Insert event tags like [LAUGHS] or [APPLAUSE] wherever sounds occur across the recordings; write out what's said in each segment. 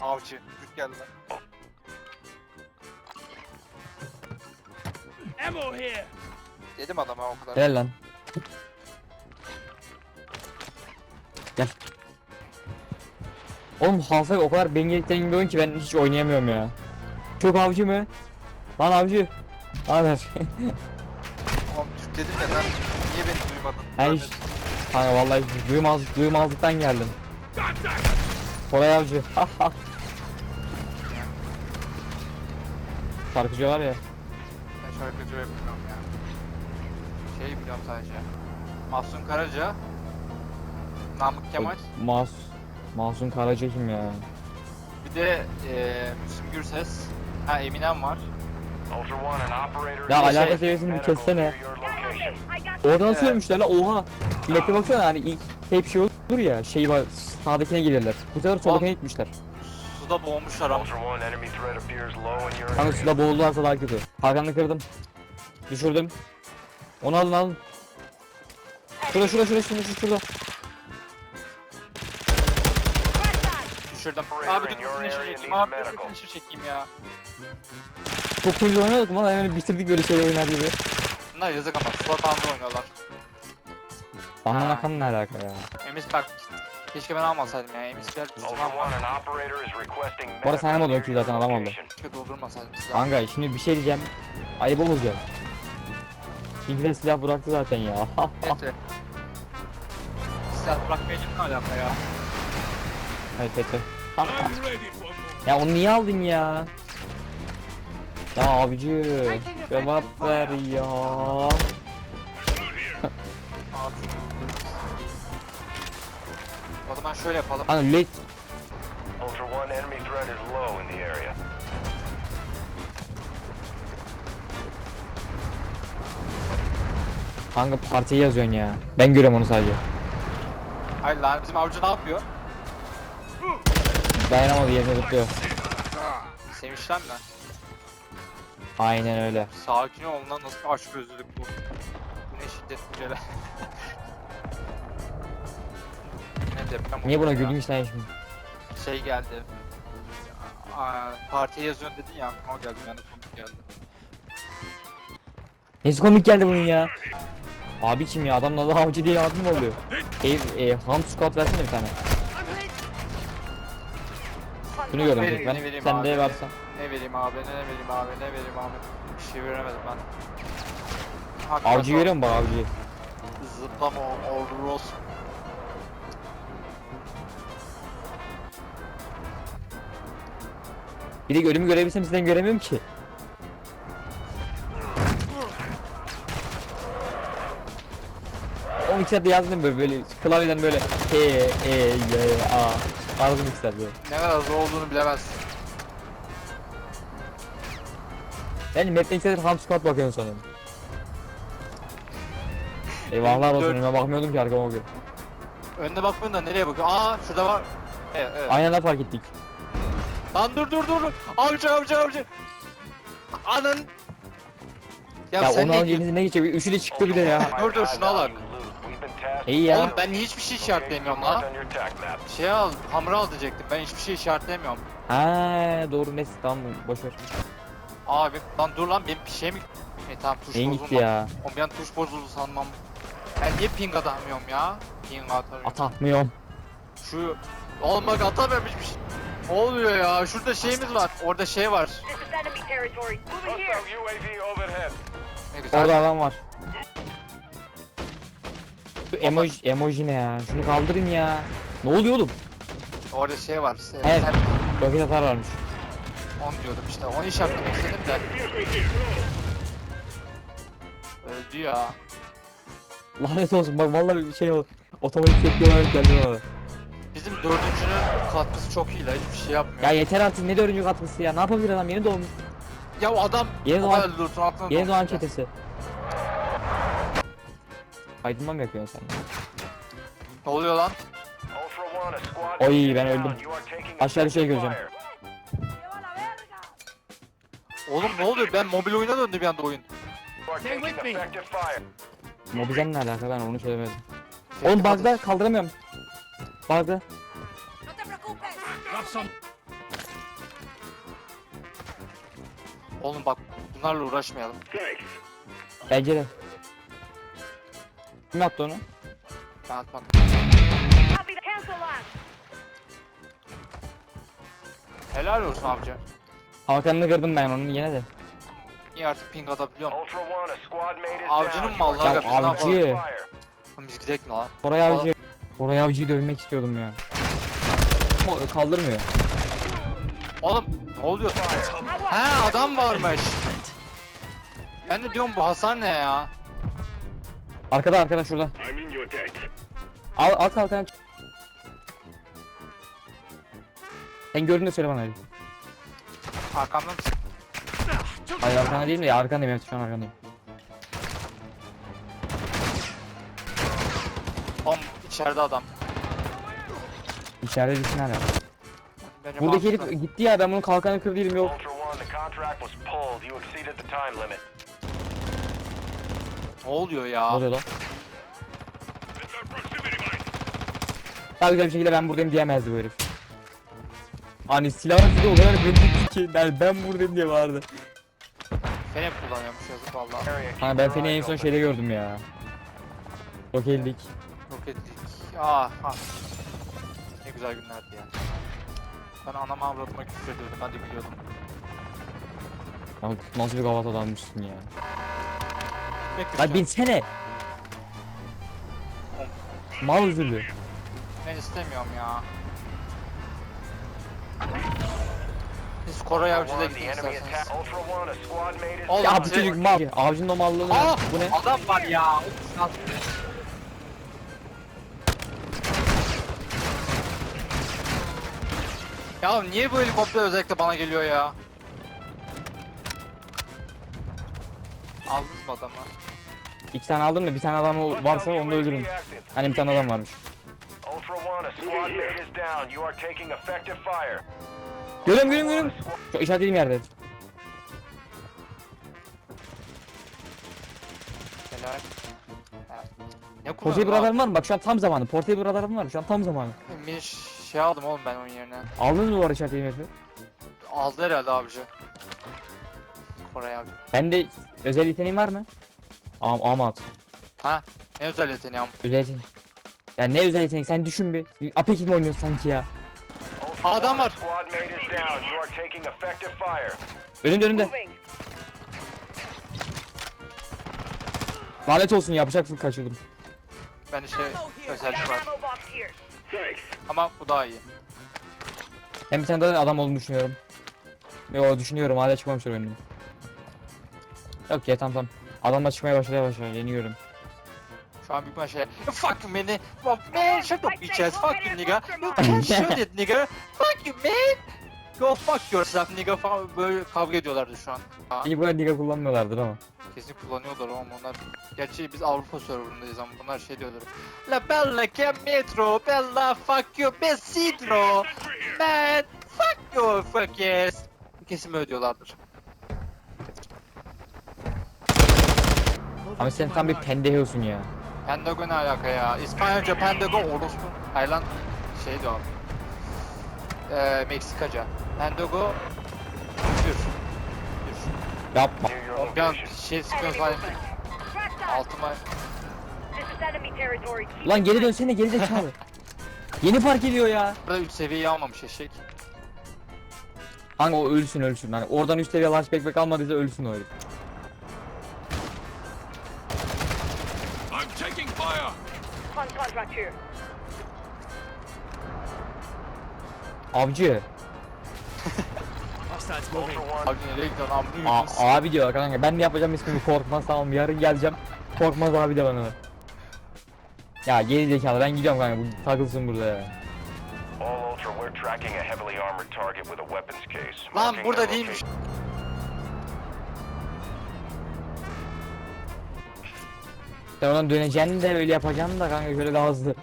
Avcı. Türk geldi lan. Ammo here. Dedim adama o kadar. Gel lan. Gel. Oğlum Half-Life o kadar bengelikten bir oyun ki ben hiç oynayamıyorum ya. Çok avcı mı? Lan avcı. Haber. [LAUGHS] Oğlum Türk dedim ya lan. Niye beni duymadın? Ben hiç... Kanka vallahi duymaz, duymazlıktan geldim. Koray avcı. Şarkıcı var ya. Ben şarkıcı bilmiyorum ya. Şey biliyorum sadece. Mahsun Karaca. Namık Kemal. Mas Masum Karaca kim ya? Bir de eee Müslüm Gürses. Ha Eminem var. Ya alaka seviyesini bir kessene. to your location. Orada nasıl Evet. ölmüşler la oha. Millete baksana hani ilk hep şey olur ya şey var sağdakine gelirler. Bu sefer soldakine gitmişler. Suda boğulmuşlar ama. Ultra One, enemy threat appears low in your Kanka area. suda boğuldularsa daha kötü. Hakan'ı kırdım. Düşürdüm. Onu alın alın. Şurada şurada şurada şurada şurada. Düşürdüm. Abi dur area çekeyim. Abi dur finisher çekeyim ya. Çok temiz oynadık ama hemen bitirdik böyle şeyler oynar gibi. Bunlar yazık ama suda bandı oynuyorlar. Bana Ha. Hakan ne alaka ya? Emis bak. Keşke ben almasaydım ya. İs requesting Bu arada sen near ki zaten adam. Keşke doldurmasaydım size. Kanka şimdi bir şey diyeceğim. Ayıp olacak. İngiliz silah bıraktı zaten ya. [LAUGHS] Evet. Silah bırakmayacağım ne alaka ya? evet more. Ya onu niye aldın ya? Ya abici cevap ver ya. Zaman şöyle yapalım. Hani late Ultra One, enemy threat is low in the area. kanka partiyi yazıyorsun ya. Ben görüyorum onu sadece. Hayır lan bizim avcı ne yapıyor? Dayanamadı yerine zıplıyor. Sevinçten mi? Aynen öyle. Sakin ol lan nasıl aşk gözlülük bu? Bu ne şiddet ne [LAUGHS] deprem Niye buna güldün sen şimdi? Şey geldi. Aa, partiye yazıyorsun dedin ya aklıma o geldi yani komik geldi. Nesi komik geldi bunun ya? Abi kim ya? Adamın adı avcı diye adı mı oluyor? Ev, e, ham squat versene bir tane. Bunu gördüm tek ben. ne vereyim Sen abi? de versen. Ne vereyim abi ne vereyim abi ne vereyim abi. Bir şey veremedim ben. Hakikaten Avcı görüyor musun bak avcıyı? Zıplama o. Bir de ölümü görebilsem sizden göremiyorum ki. O saat yazdım böyle böyle klavyeden böyle E E Y A Ardım iki saat böyle. Ne kadar zor olduğunu bilemezsin. Ben map'ten iki saattir ham squat bakıyorum sanırım. Eyvahlar olsun Dört- önüme bakmıyordum ki arkama bakıyorum. Önüne bakmıyorsun da nereye bakıyorsun? Aa şurada var. Evet evet. Aynen lan fark ettik. Lan dur dur dur. Avcı avcı avcı. Anın. Ya, Ya, sen onu ne alınca elinize ne geçecek? Üçü de çıktı bir de ya. Dur, dur, şunu al abi. İyi ya. Oğlum ben hiçbir şey işaretleyemiyorum lan. Şey al, hamra al diyecektim. Ben hiçbir şey işaretleyemiyorum. Ha doğru neyse tamam boş ver. Abi lan dur lan benim bir şey mi? E tamam tuş bozulma. gitti ya? Oğlum ben tuş bozuldu sanmam. Ben niye ping atamıyorum ya? Ping atamıyorum. Atamıyorum. Şu Oğlum bak atamıyorum hiçbir şey. Ne oluyor ya? Şurada şeyimiz var. Orada şey var. This is enemy territory. Moving here. UAV overhead. Ne güzel. Orada adam var. Bu emoji, emoji ne ya? Şunu kaldırın ya. Ne oluyor oğlum? Orada şey var. Sen, Evet. sen Roket atar varmış. onu diyordum işte. Onu işaretlemek istedim de. Öldü ya. Lanet olsun bak vallahi bir şey oldu. Otomatik tepki olarak geldi bana. Bizim dördüncünün katkısı çok iyi la. Hiçbir şey yapmıyor. Ya yeter artık ne dördüncü katlısı ya. Ne yapabilir adam yeni doğmuş. Ya o adam Yeni doğan, loot'un altına yeni doğan çetesi. Aydınma mı yapıyorsun sen? Ne oluyor lan? Oy, ben öldüm. Aşağı bir şey göreceğim. Oğlum ne oluyor? Ben mobil oyuna döndü bir anda oyun. Mobizen ne alaka ben onu çözemedim. Oğlum bug'da kaldıramıyorum. Bug'ı. Oğlum bak bunlarla uğraşmayalım. Bence de. Kim attı onu? Ben atmadım. Helal olsun amca. Hakan'ını kırdım ben onu yine de. İyi artık ping atabiliyorum. Avcının malları Ya yapıyor. ne avcı. Biz gidelim lan. Koray avcı. Koray Avcı'yı dövmek istiyordum ya. Ama kaldırmıyor. Oğlum ne oluyor? He adam varmış. Ben de diyorum bu hasar ne ya? Arkada arkada şurada. I'm in your debt. Al al kalkan. Sen gördün de söyle bana. Arkamdan Hayır arkana değil mi ya arkandayım evet şu an arkandayım. İçeride adam. İçeride var. Bence Buradaki mantıklı. herif gitti ya ben bunun kalkanı kırdıydım yok. Ultra One, the contract was pulled. You exceeded the time limit. Ne oluyor Ne ya? oluyor lan? Daha güzel bir şekilde ben buradayım diyemezdi bu herif. Hani silahın sizi o kadar belli ki ben, ben buradayım diye vardı. Fener kullanıyormuş yazık valla. Area Ha ben seni en son şeyde gördüm ya. Rokellik. Roketlik. Ah ah. Ne güzel günlerdi ya. Ben anama avratıma küfür ediyordum. Ben de gülüyordum. Ya nasıl bir kavat adammışsın ya. Bekle Hadi binsene. Mal üzüldü. Ben istemiyorum ya. Biz Koray Avcı'da enemy isterseniz. Oğlum, Ya bu çocuk mal. Avcının o mallığını? Aa! Bu ne? Adam var ya. Ya niye bu helikopter özellikle bana geliyor ya? Aldınız mı adamı? İki tane aldım da bir tane adam varsa onu da öldürürüm. Reactive. Hani bir tane adam varmış. Ultra One, a squad mate is down. You are taking effective fire. Görüyorum görüyorum görüyorum. Şu işaretlediğim yerde. Helal. Ne kullanıyorsun buralarım var mı? Bak şu an tam zamanı. Portayı buralarım var. Şu an tam zamanı. Bir şey aldım oğlum ben onun yerine. Aldınız mı bu arada işaretlediğim herifi? Aldı herhalde abici. Koray abi. Bende özel yeteneğin var mı? Am amat. Ha? Ne özel yeteneğim? Özel yetenek. Ya ne özel yetenek sen düşün bir. Apex mi oynuyorsun sanki ya? Adam var. squad mate is down. You are taking effective fire. Önümde önümde. Moving. Lanet olsun yapacaksın kaçırdım. Ben de şey Got özellik an var. ammo box here. Ama bu daha iyi. Hem bir tane daha adam olduğunu düşünüyorum. Yo düşünüyorum hala çıkmamışlar önüme. Yok ya tamam tamam. Adamlar çıkmaya başladı yavaş yavaş yeniyorum. Şu an büyük bir şey. Fuck you man. Fuck man. Shut up bitch ass. Fuck you nigga. You can't shoot it nigga. Fuck you man. Go fuck yourself nigga falan böyle kavga ediyorlardı şu an. Ha, İyi bu diga kullanmıyorlardır ama. kesin kullanıyorlar ama onlar. Gerçi biz Avrupa serverındayız ama bunlar şey diyorlar. La bella che metro, bella fuck you besidro. Man, fuck you fuck yes. Kesin böyle diyorlardır. Ama sen tam bir pendehiyorsun ya. Pentagon ne alaka ya? İspanyolca Pentagon orospu. Hayır lan şey diyor. Eee Meksikaca. Dür. Dür. Yapma. Oğlum bir an şey. Crack that. Altıma Lan geri dönsene geri zekalı. [LAUGHS] Yeni fark ediyor ya. Burada 3 seviyeyi almamış eşek. Hangi o ölsün ölsün. Hani oradan üst seviye launch backpack almadıysa ölsün o herif. I'm taking fire. Avcı. Abi nereye gidiyorsun abi? Ne A abi diyor kanka ben de yapacağım ismimi korkmaz tamam yarın geleceğim. Korkmaz abi de bana. Ya geri zekalı ben gidiyorum kanka bu takılsın burada ya. all Ultra, we're tracking a heavily armored target with a weapons case. Lan burada değilmiş. Sen oradan döneceğini de öyle yapacaksın da kanka şöyle daha hızlı.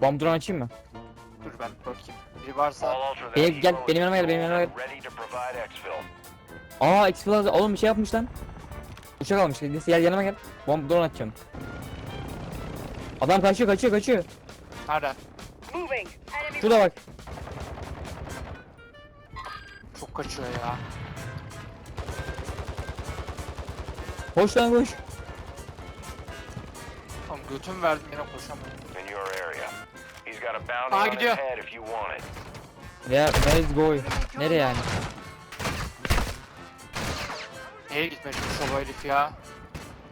Bomb drone açayım mı? Dur ben bakayım. Biri varsa Benim- gel, benim yanıma gel, benim yanıma to provide exfil. Aa X-Plus oğlum bir şey yapmış lan. Uçak almış. Neyse gel yanıma gel. Bomb drone atacağım. Adam kaçıyor kaçıyor kaçıyor. nerede? Moving. Enemy Şurada bak. Çok kaçıyor ya. Koş lan koş. Oğlum götüm verdim yine koşamadım. In your area. Got a bounty Aa, on his gidiyor. head if you want it. Ya let's go. Nereye yani? Neye çalışıyor bu herif ya?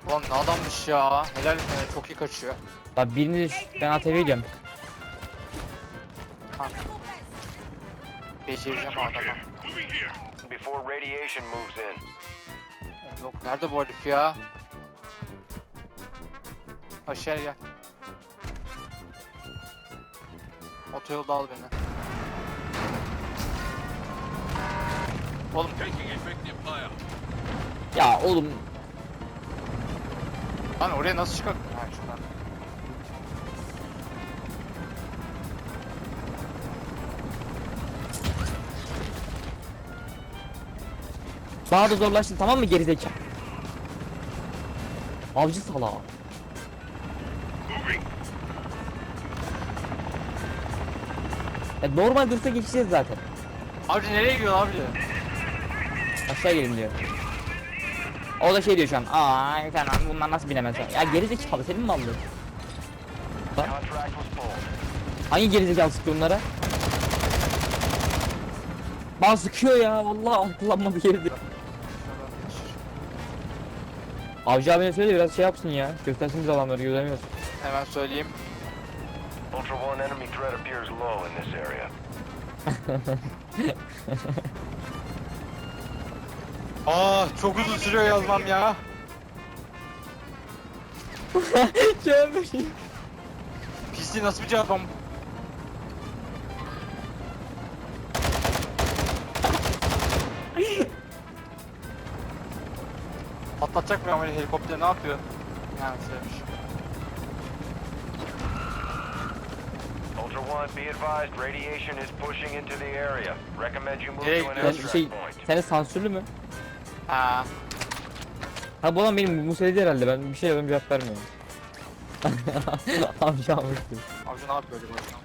Ulan ne adammış ya. Helal etmene çok iyi kaçıyor. Bak birini ben ATV gidiyorum. Becereceğim adama. Before radiation moves in. Yok nerede bu herif ya? Aşağıya gel. Otoyolda al beni. Oğlum. Ya oğlum lan oraya nasıl çıkar? Ha şuradan. daha da zorlaştın tamam mı gerizekalı? Avcı salağı. Moving. Ya normal dursa geçeceğiz zaten. Abi nereye gidiyorsun abi? Aşağı gelin diyor. O da şey diyor şu an. Aa sen bunlar nasıl binemez? Ya gerizekalı senin mi aldın? Pulled. Hangi gerizekalı sıkıyor onlara? Bana sıkıyor ya vallahi akıllanmadı geride. Avcı abine söyle biraz şey yapsın ya. Göstersin bize adamları göremiyoruz. Hemen söyleyeyim. Ultra One, enemy threat appears low in this area. Aa [LAUGHS] ah, çok uzun sürüyor yazmam ya. [LAUGHS] Gelmiş. Pisliği nasıl bir cevap am- [LAUGHS] Patlatacak mı ama helikopter ne yapıyor? Yani sevmiş. 1, be Direkt to şey, senin sansürlü mü? Aa. Ha bu olan benim Musa'ydı herhalde ben bir şey yapıyorum cevap vermiyorum. [LAUGHS] Amca almıştım. Avcı ne yapıyor acaba?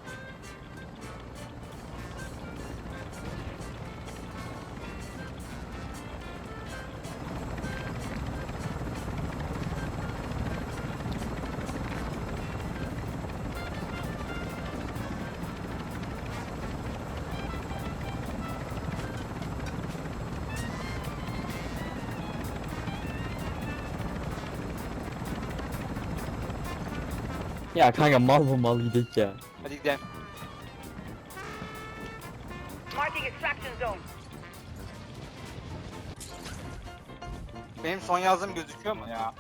Ya kanka mal bu mal gidek ya. Hadi gidelim. Marking extraction zone. Benim son yazdığım gözüküyor mu ya?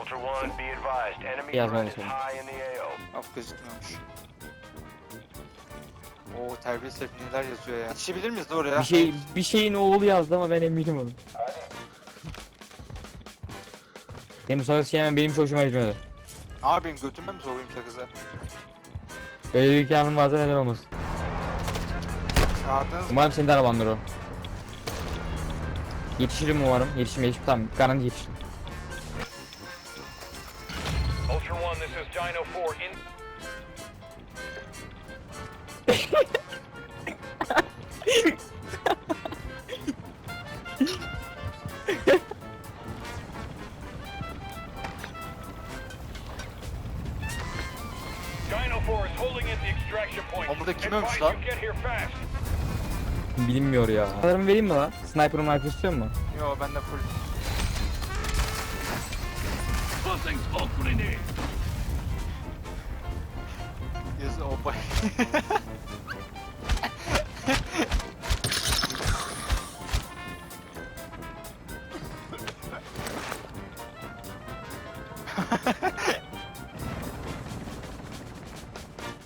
Ultra One, be advised, enemy threat is right. high in the AO. Yok gözükmüyormuş. Oo terbiyesiz herif neler yazıyor ya. Yetişebilir miyiz de oraya? Bir şey bir şeyin oğlu yazdı ama ben eminim onu. Benim bu sefer şey hemen benim hiç hoşuma gitmedi. Abi benim götüme mi sokayım sakızı? Böyle bir hikayem varsa neden olmasın. Çağırdınız mı? Umarım senin de arabandır o. Yetişirim umarım. Yetişim yetişim tamam. Garanti yetişirim. Ultra One, this is Dino 4 in. Oğlum burada kim ölmüş you lan? get here fast. Bilinmiyor ya. Sanırım vereyim mi lan? Sniper sniper istiyor mu? Yo bende full. Tossing smoke grenade.